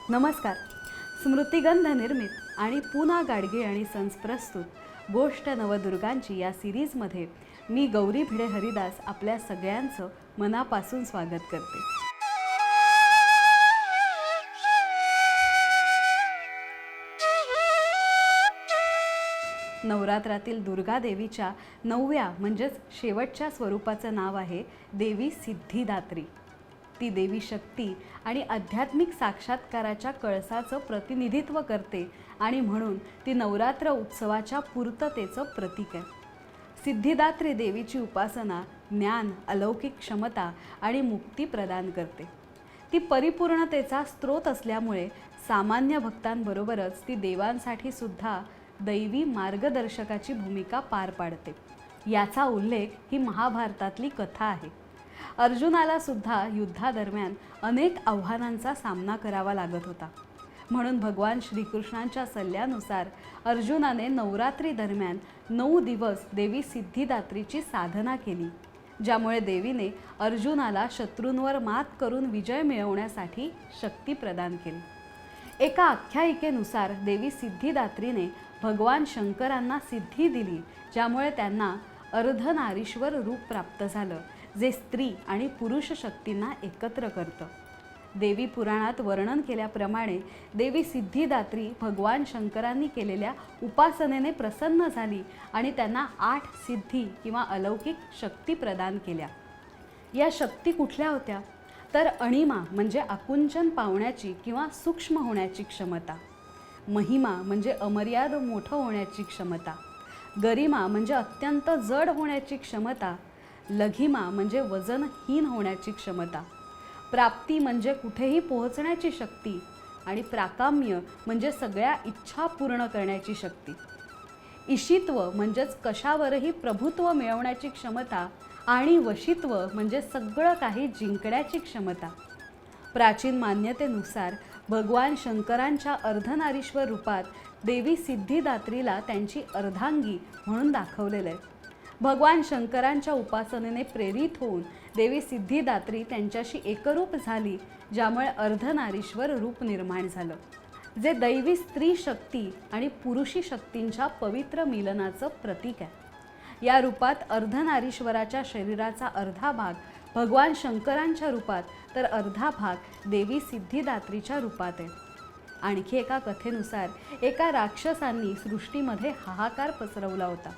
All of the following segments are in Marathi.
नमस्कार. स्मृतिगंध निर्मित आणि पुना गाडगे आणि संस प्रस्तुत गोष्ट नवदुर्गांची या सिरीजमध्ये मी गौरी भिडे हरिदास आपल्या सगळ्यांचं मनापासून स्वागत करते. नवरात्रातील दुर्गा देवीच्या नवव्या म्हणजेच शेवटच्या स्वरूपाचं नाव आहे देवी सिद्धिदात्री. ती देवी शक्ती आणि आध्यात्मिक साक्षात्काराच्या कळसाचं प्रतिनिधित्व करते आणि म्हणून ती नवरात्र उत्सवाच्या पूर्ततेचं प्रतीक आहे. सिद्धिदात्री देवीची उपासना ज्ञान अलौकिक क्षमता आणि मुक्ती प्रदान करते. ती परिपूर्णतेचा स्रोत असल्यामुळे सामान्य भक्तांबरोबरच ती देवांसाठी सुद्धा दैवी मार्गदर्शकाची भूमिका पार पाडते. याचा उल्लेख ही महाभारतातली कथा आहे. अर्जुनाला सुद्धा युद्धादरम्यान अनेक आव्हानांचा सामना करावा लागत होता. म्हणून भगवान श्रीकृष्णांच्या सल्ल्यानुसार अर्जुनाने नवरात्री दरम्यान नऊ दिवस देवी सिद्धिदात्रीची साधना केली ज्यामुळे देवीने अर्जुनाला शत्रूंवर मात करून विजय मिळवण्यासाठी शक्ती प्रदान केली. एका आख्यायिकेनुसार देवी सिद्धिदात्रीने भगवान शंकरांना सिद्धी दिली ज्यामुळे त्यांना अर्धनारीश्वर रूप प्राप्त झालं. जे स्त्री आणि पुरुष शक्तींना एकत्र करतं. देवी पुराणात वर्णन केल्याप्रमाणे देवी सिद्धिदात्री भगवान शंकरांनी केलेल्या उपासनेने प्रसन्न झाली आणि त्यांना आठ सिद्धी किंवा अलौकिक शक्ती प्रदान केल्या. या शक्ती कुठल्या होत्या? तर अणिमा म्हणजे आकुंचन पावण्याची किंवा सूक्ष्म होण्याची क्षमता. महिमा म्हणजे अमर्याद मोठं होण्याची क्षमता. गरिमा म्हणजे अत्यंत जड होण्याची क्षमता. लघिमा म्हणजे वजनहीन होण्याची क्षमता. प्राप्ती म्हणजे कुठेही पोहोचण्याची शक्ती आणि प्राकाम्य म्हणजे सगळ्या इच्छा पूर्ण करण्याची शक्ती. इशित्व म्हणजेच कशावरही प्रभुत्व मिळवण्याची क्षमता आणि वशित्व म्हणजे सगळं काही जिंकण्याची क्षमता. प्राचीन मान्यतेनुसार भगवान शंकरांच्या अर्धनारीश्वर रूपात देवी सिद्धिदात्रीला त्यांची अर्धांगी म्हणून दाखवलेलं आहे. भगवान शंकरांच्या उपासनेने प्रेरित होऊन देवी सिद्धिदात्री त्यांच्याशी एकरूप झाली ज्यामुळे अर्धनारीश्वर रूप निर्माण झालं. जे दैवी स्त्री शक्ती आणि पुरुषी शक्तींच्या पवित्र मिलनाचं प्रतीक आहे. या रूपात अर्धनारीश्वराच्या शरीराचा अर्धा भाग भगवान शंकरांच्या रूपात तर अर्धा भाग देवी सिद्धिदात्रीच्या रूपात आहे. आणखी एका कथेनुसार एका राक्षसांनी सृष्टीमध्ये हाहाकार पसरवला होता.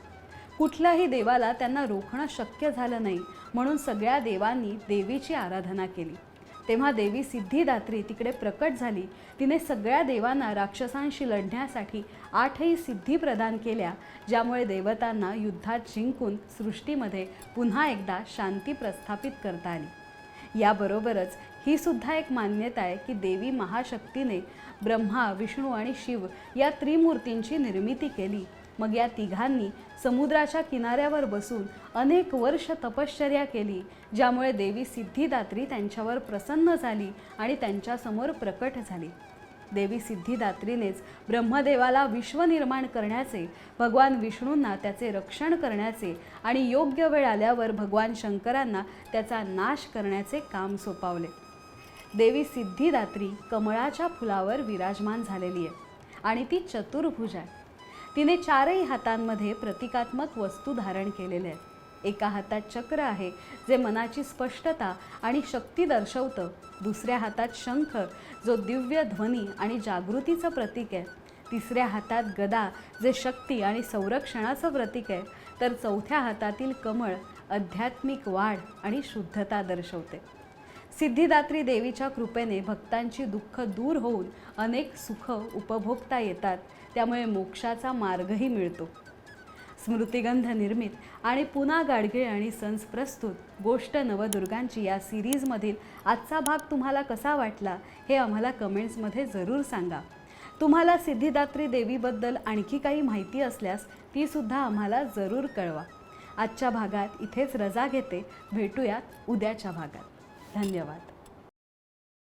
कुठल्याही देवाला त्यांना रोखणं शक्य झालं नाही म्हणून सगळ्या देवांनी देवीची आराधना केली. तेव्हा देवी सिद्धिदात्री तिकडे प्रकट झाली. तिने सगळ्या देवांना राक्षसांशी लढण्यासाठी आठही सिद्धी प्रदान केल्या ज्यामुळे देवतांना युद्धात जिंकून सृष्टीमध्ये पुन्हा एकदा शांती प्रस्थापित करता आली. याबरोबरच ही सुद्धा एक मान्यता आहे की देवी महाशक्तीने ब्रह्मा विष्णू आणि शिव या त्रिमूर्तींची निर्मिती केली. मग या तिघांनी समुद्राच्या किनाऱ्यावर बसून अनेक वर्ष तपश्चर्या केली ज्यामुळे देवी सिद्धिदात्री त्यांच्यावर प्रसन्न झाली आणि त्यांच्यासमोर प्रकट झाली. देवी सिद्धिदात्रीनेच ब्रह्मदेवाला विश्व निर्माण करण्याचे भगवान विष्णूंना त्याचे रक्षण करण्याचे आणि योग्य वेळ आल्यावर भगवान शंकरांना त्याचा नाश करण्याचे काम सोपावले. देवी सिद्धिदात्री कमळाच्या फुलावर विराजमान झालेली आहे आणि ती चतुर्भुज आहे. तिने चारही हातांमध्ये प्रतिकात्मक वस्तू धारण केलेल्या आहेत. एका हातात चक्र आहे जे मनाची स्पष्टता आणि शक्ती दर्शवतं. दुसऱ्या हातात शंख जो दिव्य ध्वनी आणि जागृतीचं प्रतीक आहे. तिसऱ्या हातात गदा जे शक्ती आणि संरक्षणाचं प्रतीक आहे. तर चौथ्या हातातील कमळ आध्यात्मिक वाढ आणि शुद्धता दर्शवते. सिद्धिदात्री देवीच्या कृपेने भक्तांची दुःख दूर होऊन अनेक सुख उपभोगता येतात. त्यामुळे मोक्षाचा मार्गही मिळतो. स्मृतिगंध निर्मित आणि पुन्हा गाडगीळ आणि संस प्रस्तुत गोष्ट नवदुर्गांची या सिरीजमधील आजचा भाग तुम्हाला कसा वाटला हे आम्हाला कमेंट्समध्ये जरूर सांगा. तुम्हाला सिद्धिदात्री देवीबद्दल आणखी काही माहिती असल्यास तीसुद्धा आम्हाला जरूर कळवा. आजच्या भागात इथेच रजा घेते. भेटूयात उद्याच्या भागात. धन्यवाद.